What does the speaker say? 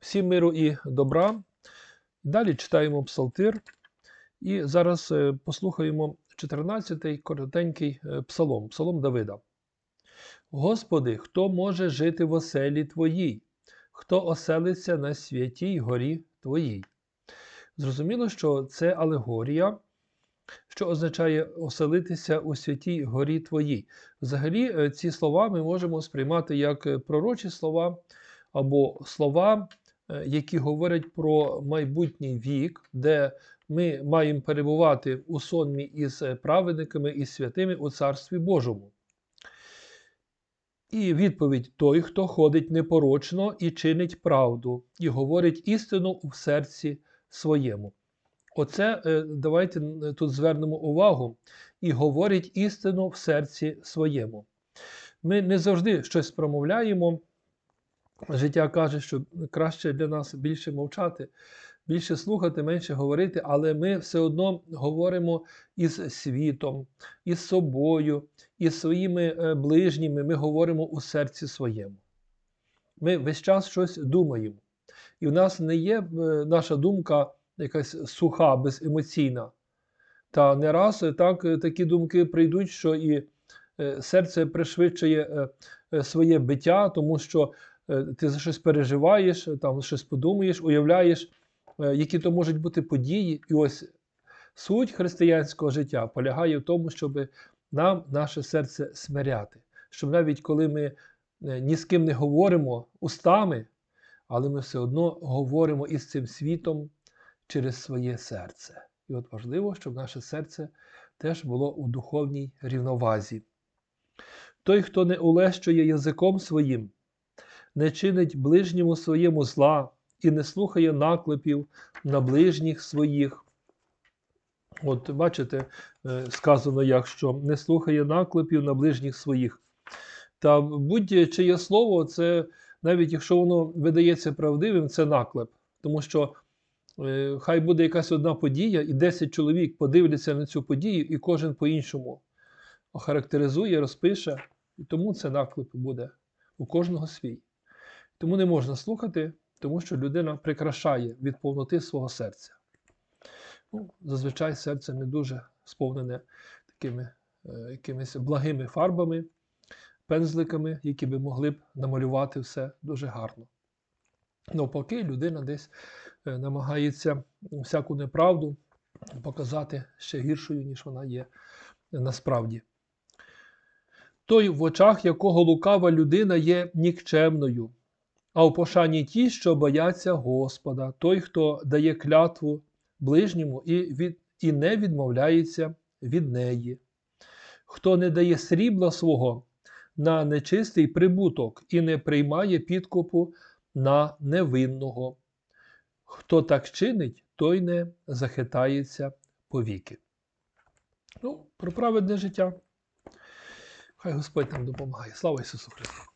Всім миру і добра. Далі читаємо псалтир. І зараз е, послухаємо 14-й коротенький е, псалом, псалом Давида. Господи, хто може жити в оселі Твоїй, хто оселиться на святій горі Твоїй? Зрозуміло, що це алегорія, що означає оселитися у святій горі Твоїй. Взагалі, е, ці слова ми можемо сприймати як пророчі слова або слова, які говорять про майбутній вік, де ми маємо перебувати у сонмі із е, праведниками і святими у Царстві Божому. І відповідь той, хто ходить непорочно і чинить правду, і говорить істину в серці своєму. Оце е, давайте е, тут звернемо увагу і говорить істину в серці своєму. Ми не завжди щось промовляємо. Життя каже, що краще для нас більше мовчати, більше слухати, менше говорити, але ми все одно говоримо із світом, із собою, із своїми е, ближніми, ми говоримо у серці своєму. Ми весь час щось думаємо. І в нас не є е, наша думка якась суха, беземоційна. Та не раз е, так, такі думки прийдуть, що і серце пришвидшує своє биття, тому що ти за щось переживаєш, е, там щось подумаєш, уявляєш, е, які то можуть бути події. І ось суть християнського життя полягає в тому, щоб нам наше серце смиряти. Щоб навіть коли ми е, ні з ким не говоримо устами, але ми все одно говоримо із цим світом через своє серце. І от важливо, щоб наше серце теж було у духовній рівновазі. Той, хто не улещує язиком своїм, не чинить ближньому своєму зла і не слухає наклепів на ближніх своїх. От бачите, е, сказано, як що не слухає наклепів на ближніх своїх. Та будь-чиє слово, це навіть якщо воно видається правдивим, це наклеп. Тому що е, хай буде якась одна подія, і 10 чоловік подивляться на цю подію, і кожен по-іншому охарактеризує, розпише. І тому це наклеп буде у кожного свій. Тому не можна слухати, тому що людина прикрашає від повноти свого серця. Ну, зазвичай серце не дуже сповнене такими е, якимись благими фарбами, пензликами, які би могли б намалювати все дуже гарно. Навпаки, людина десь е, намагається всяку неправду показати ще гіршою, ніж вона є насправді. Той, в очах якого лукава людина є нікчемною, а в пошані ті, що бояться Господа, той, хто дає клятву ближньому і, від, і не відмовляється від неї, хто не дає срібла свого на нечистий прибуток і не приймає підкупу на невинного. Хто так чинить, той не захитається повіки. Ну, про праведне життя. Хай Господь нам допомагає. Слава Ісусу Христу!